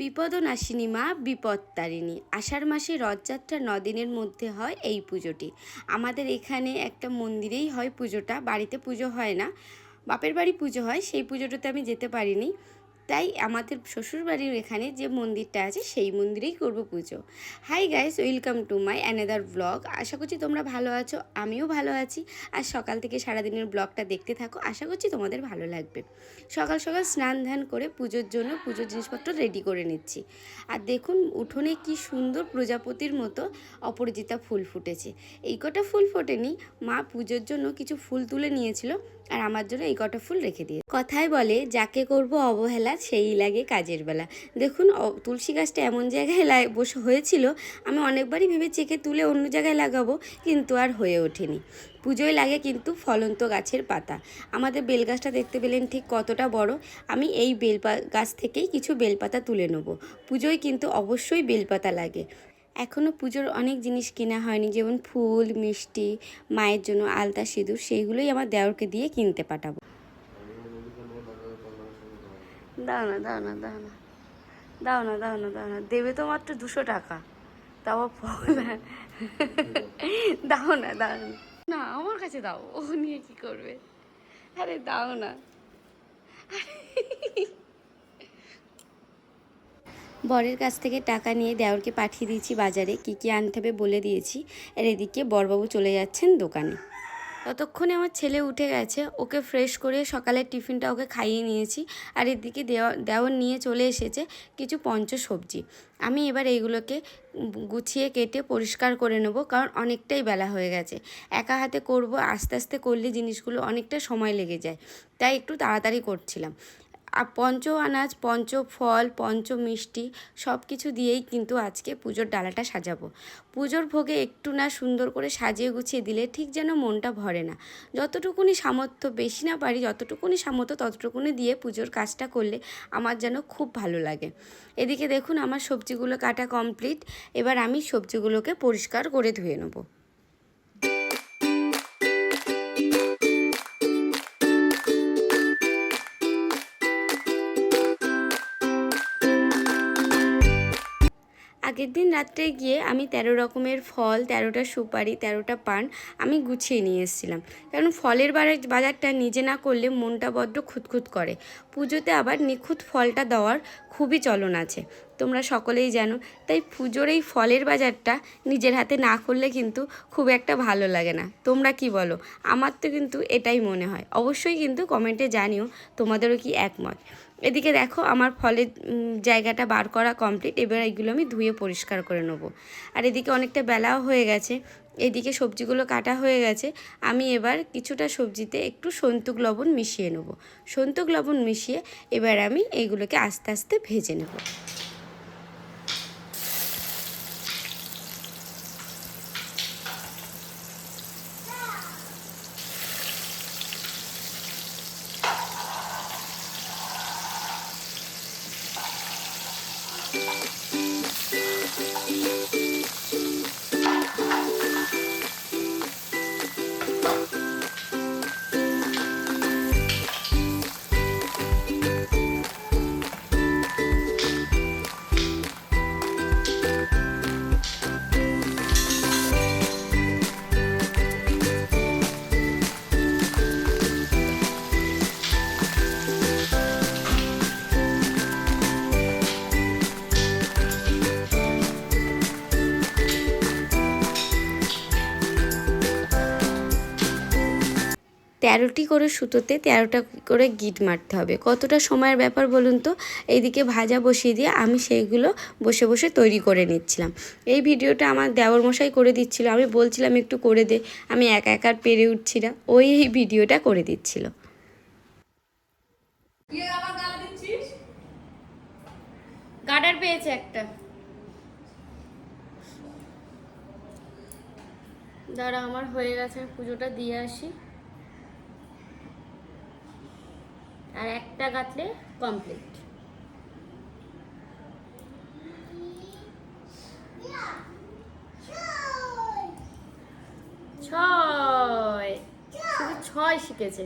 বিপদ নাশিনী মা বিপত্তারিণী। আষাঢ় মাসে রথযাত্রা নদিনের মধ্যে হয় এই পুজোটি। আমাদের এখানে একটা মন্দিরেই হয় পুজোটা, বাড়িতে পুজো হয় না। বাপের বাড়ি পুজো হয়, সেই পুজোটাতে আমি যেতে পারিনি। তাই আমাদের শ্বশুরবাড়ির এখানে যে মন্দিরটা আছে, সেই মন্দিরেই করব পুজো। Hi guys welcome to my another blog আশা করছি তোমরা ভালো আছো, আমিও ভালো আছি। আর সকাল থেকে সারাদিনের ব্লগটা দেখতে থাকো, আশা করছি তোমাদের ভালো লাগবে। সকাল সকাল স্নান ধান করে পুজোর জন্য পুজোর জিনিসপত্র রেডি করে নিচ্ছি। আর দেখুন, উঠোনে কি সুন্দর প্রজাপতির মতো অপরাজিতা ফুল ফুটেছে। এই কটা ফুল ফোটেনি, মা পুজোর জন্য কিছু ফুল তুলে নিয়েছিল। আর আমার জন্য এই কটা ফুল রেখে দিয়ে কথায় বলে, যাকে করব অবহেলা, সেই লাগে কাজের বেলা। দেখুন তুলসী গাছটা এমন জায়গায় বসে হয়েছিল, আমি অনেকবারই ভেবে চেকে তুলে অন্য জায়গায় লাগাবো, কিন্তু আর হয়ে ওঠেনি। পুজোয় লাগে কিন্তু ফলন্ত গাছের পাতা। আমাদের বেল গাছটা দেখতে পেলেন ঠিক কতটা বড়। আমি এই বেল গাছ থেকেই কিছু বেলপাতা তুলে নেব। পুজোয় কিন্তু অবশ্যই বেলপাতা লাগে। এখনও পুজোর অনেক জিনিস কেনা হয়নি, যেমন ফুল, মিষ্টি, মায়ের জন্য আলতা, সিঁদুর, সেইগুলোই আমার দেওরকে দিয়ে কিনতে পাঠাবো। দাও না দাও না দাও না। দাও না দাও না দাও না। দেবে তো মাত্র দুশো টাকা। তাও ফল দাও না দাও না। না, আমার কাছে দাও। ও নিয়ে কি করবে? আরে দাও না। বরের কাছ থেকে টাকা নিয়ে দেওরকে পাঠিয়ে দিয়েছি বাজারে। কি কি আনতে হবে বলে দিয়েছি। আর এদিকে বরবাবু চলে যাচ্ছেন দোকানে। ততক্ষণে আমার ছেলে উঠে গেছে। ওকে ফ্রেশ করে সকালের টিফিনটা ওকে খাইয়ে নিয়েছি। আর এদিকে দেওয়া দেওয়ার নিয়ে চলে এসেছে কিছু পঞ্চ সবজি আমি এবার এইগুলোকে গুছিয়ে কেটে পরিষ্কার করে নেব, কারণ অনেকটাই বেলা হয়ে গেছে। একা হাতে করব, আস্তে আস্তে করলে জিনিসগুলো অনেকটা সময় লেগে যায়। তাই একটু তাড়াতাড়ি করছিলাম। পঞ্চ আনাজ, পঞ্চ ফল, পঞ্চ মিষ্টি সব কিছু দিয়েই কিন্তু আজকে পুজোর ডালাটা সাজাবো। পুজোর ভোগে একটু না সুন্দর করে সাজিয়ে গুছিয়ে দিলে ঠিক যেন মনটা ভরে না। যতটুকুনি সামর্থ্য বেশি না পারি, যতটুকুনি সামর্থ্য ততটুকুনি দিয়ে পুজোর কাজটা করলে আমার যেন খুব ভালো লাগে। এদিকে দেখুন আমার সবজিগুলো কাটা কমপ্লিট এবার আমি সবজিগুলোকে পরিষ্কার করে ধুয়ে নেব। আগের দিন রাত্রে গিয়ে আমি তেরো রকমের ফল, তেরোটা সুপারি, তেরোটা পান আমি গুছিয়ে নিয়ে এসেছিলাম। কারণ ফলের বাজারটা নিজে না করলে মনটা বড্ড খুঁতখুত করে। পুজোতে আবার নিখুঁত ফলটা দেওয়ার খুবই চলন আছে। তোমরা সকলেই জানো, তাই পুজোর এই ফলের বাজারটা নিজের হাতে না করলে কিন্তু খুব একটা ভালো লাগে না। তোমরা কি বলো? আমার তো কিন্তু এটাই মনে হয়। অবশ্যই কিন্তু কমেন্টে জানিও, তোমাদেরও কি একমত? এদিকে দেখো, আমার ফলের জায়গাটা বার করা কমপ্লিট এবার এগুলো আমি ধুয়ে পরিষ্কার করে নেব। আর এদিকে অনেকটা বেলাও হয়ে গেছে, এদিকে সবজিগুলো কাটা হয়ে গেছে, আমি এবার কিছুটা সবজিতে একটু সন্তুক লবণ মিশিয়ে নেব। সন্তুক লবণ মিশিয়ে এবার আমি এইগুলোকে আস্তে আস্তে ভেজে নেব। তেরোটি করে সুতোতে তেরোটা করে গিট মারতে হবে। কতটা সময়ের ব্যাপার বলুন তো? এইদিকে ভাজা বসিয়ে দিয়ে আমি সেইগুলো বসে বসে তৈরি করে নিচ্ছিলাম। এই ভিডিওটা আমার দেওর মশাই করে দিচ্ছিল। আমি বলছিলাম, একটু করে দে। আমি একা একা আর পেরে উঠছি না। ওই এই ভিডিওটা করে দিচ্ছিল। গার্ডার পেয়েছে একটা। দাঁড়া, আমার হয়ে গেছে। পুজোটা দিয়ে আসি। আর একটা গাঁথলে কমপ্লিট ছয়। শুধু ছয় শিখেছে।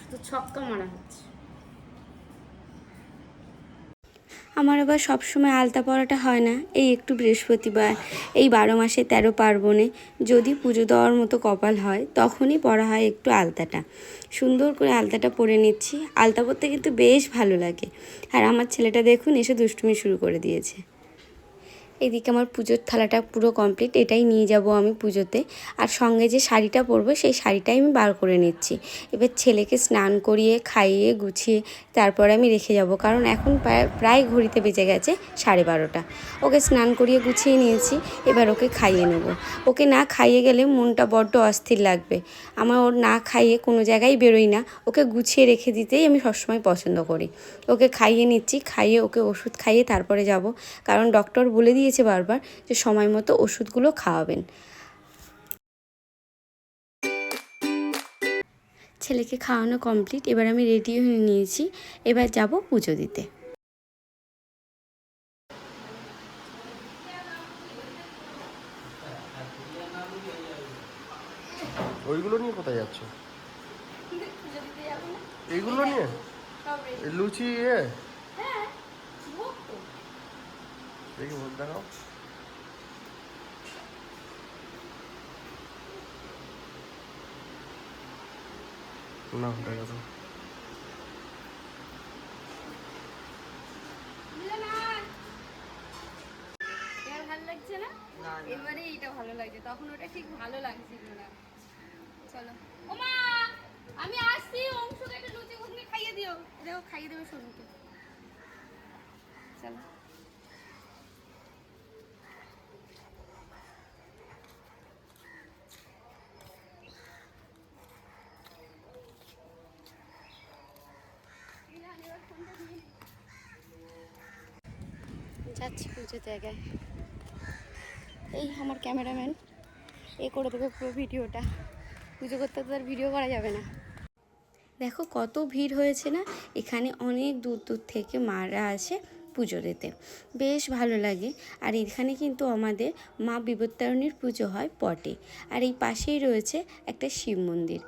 শুধু ছক্কা মারা হচ্ছে। আমার আবার সবসময় আলতা পরাটা হয় না। এই একটু বৃহস্পতিবার, এই বারো মাসে তেরো পার্বণে যদি পুজো দেওয়ার মতো কপাল হয়, তখনই পরা হয় একটু আলতাটা। সুন্দর করে আলতাটা পরে নিচ্ছি। আলতা পরতে কিন্তু বেশ ভালো লাগে। আর আমার ছেলেটা দেখুন, এসে দুষ্টুমি শুরু করে দিয়েছে। এদিকে আমার পুজোর থালাটা পুরো কমপ্লিট এটাই নিয়ে যাব আমি পুজোতে। আর সঙ্গে যে শাড়িটা পরবো, সেই শাড়িটাই আমি বার করে নিচ্ছি। এবার ছেলেকে স্নান করিয়ে, খাইয়ে, গুছিয়ে তারপরে আমি রেখে যাব। কারণ এখন প্রায় ঘড়িতে বেজে গেছে সাড়ে বারোটা। ওকে স্নান করিয়ে, গুছিয়ে নিয়েছি, এবার ওকে খাইয়ে নেব। ওকে না খাইয়ে গেলে মনটা বড্ড অস্থির লাগবে। আমার ওর না খাইয়ে কোনো জায়গায় বেরোই না। ওকে গুছিয়ে রেখে দিতেই আমি সবসময় পছন্দ করি। ওকে খাইয়ে নিচ্ছি, খাইয়ে ওকে ওষুধ খাইয়ে তারপরে যাব। কারণ ডক্টর বলে দিয়েছে বারবার যে সময় মতো ওষুধগুলো খাওয়াবেন। ছেলেকে খাওয়ানো কমপ্লিট এবার আমি রেডি হয়ে নিয়েছি। এবার যাব পুজো দিতে। ওইগুলো নিয়ে কোথায় যাচ্ছ? এইগুলো নিয়ে? লুচি ইয়ে দেখি ভোগ দেখাও না দেখা ভালো লাগছে না? এবারে এইটা ভালো লাগছে তখন ওটা ঠিক ভালো লাগছিল না চলো। ওমা আমি আসছি অংশকে একটা লুচি ঘুগনি খাইয়ে দিও। দেখো খাইয়ে দেবে সরুকে চলো। যাচ্ছি পুজো জায়গায়। এই আমার ক্যামেরাম্যান, এ করে দেবে পুরো ভিডিওটা। পুজো করতে তো আর ভিডিও করা যাবে না। দেখো কত ভিড় হয়েছে না? এখানে অনেক দূর দূর থেকে মারা আসে পুজো দিতে। বেশ ভালো লাগে। আর এখানে কিন্তু আমাদের মা বিপত্তারণীর পুজো হয় পটে আর এই পাশেই রয়েছে একটা শিব মন্দির।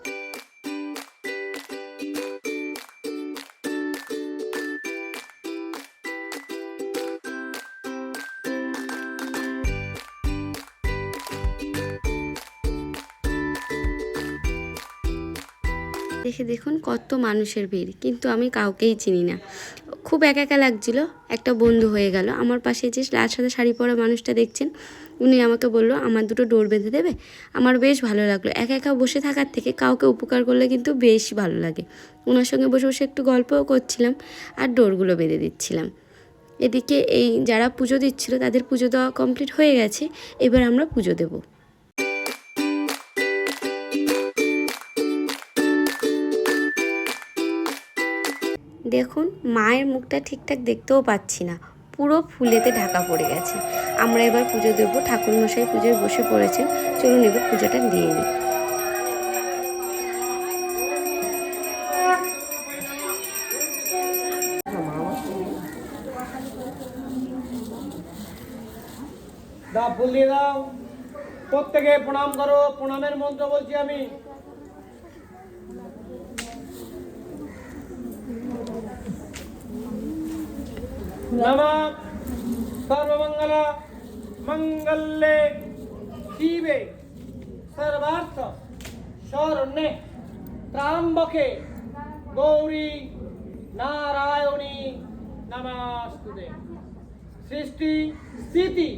দেখে দেখুন কত মানুষের ভিড়, কিন্তু আমি কাউকেই চিনি না। খুব একা একা লাগছিল, একটা বন্ধু হয়ে গেল। আমার পাশে যে লাল সাদা শাড়ি পরা মানুষটা দেখছেন, উনি আমাকে বলল, আমার দুটো ডোর বেঁধে দেবে? আমার বেশ ভালো লাগল। একা একা বসে থাকার থেকে কাউকে উপকার করলে কিন্তু বেশ ভালো লাগে। ওনার সঙ্গে বসে বসে একটু গল্পও করছিলাম আর ডোরগুলো বেঁধে দিচ্ছিলাম। এদিকে এই যারা পুজো দিচ্ছিল, তাদের পুজো দেওয়া কমপ্লিট হয়ে গেছে, এবার আমরা পুজো দেবো। দেখুন, মায়ের মুখটা ঠিকঠাক দেখতেও পাচ্ছি না। পুরো ফুলেতে ঢাকা পড়ে গেছে। আমরা এবার পুজো দেবো। ঠাকুরমশাই পুজোয় বসে পড়েছেন। চলুন এবার পুজোটা দিয়ে নিই। দাও ফুল দিয়ে দাও। প্রত্যেকে প্রণাম করো। প্রণামের মন্ত্র বলছি আমি। নম সর্বমঙ্গল মঙ্গলে শিবে সর্বার্থ শরণ্যে ত্রাম্বকে গৌরী নারায়ণী নমাস্তুতে সৃষ্টি স্থিতি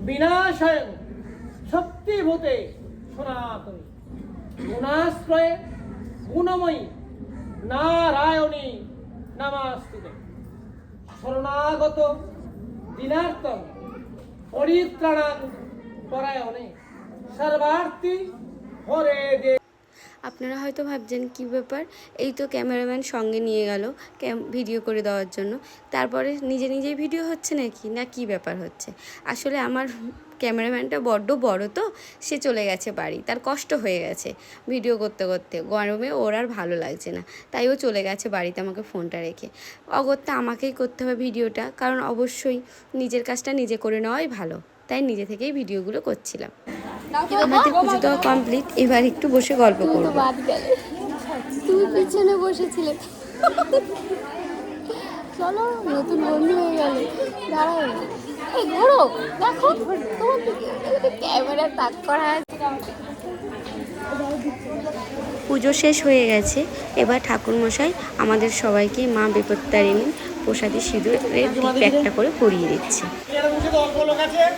বিনাশয় শক্তিভূতে সনাতনী গুণাশ্রয়ে গুণময়ী নারায়ণী নমাস্তুতে শরণাগত দিনার্থ পরিত্রাণ পরায়ণে সর্বার্থী হরে দে। আপনারা হয়তো ভাবছেন, কি ব্যাপার? এই তো ক্যামেরাম্যান সঙ্গে নিয়ে গেল ভিডিও করে দেওয়ার জন্য। তারপরে নিজে নিজেই ভিডিও হচ্ছে নাকি? না কি ব্যাপার হচ্ছে? আসলে আমার ক্যামেরাম্যানটা বড্ড বড় তো সে চলে গেছে বাড়ি। তার কষ্ট হয়ে গেছে ভিডিও করতে করতে। গরমে ওর আর ভালো লাগছে না তাই ও চলে গেছে বাড়িতে আমাকে ফোনটা রেখে। অগত্যা আমাকেই করতে হবে ভিডিওটা কারণ অবশ্যই নিজের কাজটা নিজে করে নেওয়াই ভালো। তাই নিজে থেকেই ভিডিওগুলো করছিলাম। আমাদের পুজো দেওয়া কমপ্লিট এবার একটু বসে গল্প করব। তুই পিছনে বসেছিলে। চলো নতুন বন্ধু হয়ে গেল। দাঁড়াও। এই ঘোরো দেখো তোমার ক্যামেরা তাক করা আছে। পুজো শেষ হয়ে গেছে। এবার ঠাকুরমশাই আমাদের সবাইকে মা বিপত্তারিণী প্রসাদী সিঁদুরের টিপ একটা করে পরিয়ে দিচ্ছে।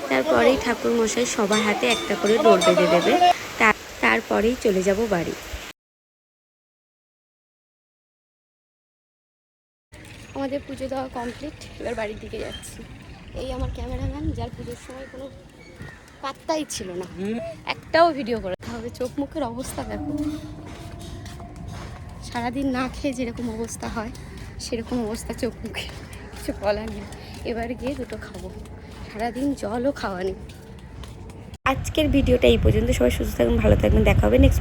তারপরেই ঠাকুরমশাই সবার হাতে একটা করে ডোর বেঁধে দেবে। তার- তারপরেই চলে যাব বাড়ি। আমাদের পুজো দেওয়া কমপ্লিট এবার বাড়ির দিকে যাচ্ছি। এই আমার ক্যামেরাম্যান যার পুজোর সময় কোনো পাত্তাই ছিল না। একটাও ভিডিও করে হবে চোখ মুখের অবস্থা দেখো। সারাদিন না খেয়ে যেরকম অবস্থা হয় সেরকম অবস্থা চোখ মুখে। কিছু বলার নেই। এবার গিয়ে দুটো খাব। সারাদিন জলও খাওয়া নেই। আজকের ভিডিওটা এই পর্যন্ত। সবাই সুস্থ থাকবেন ভালো থাকবেন দেখা হবে নেক্সট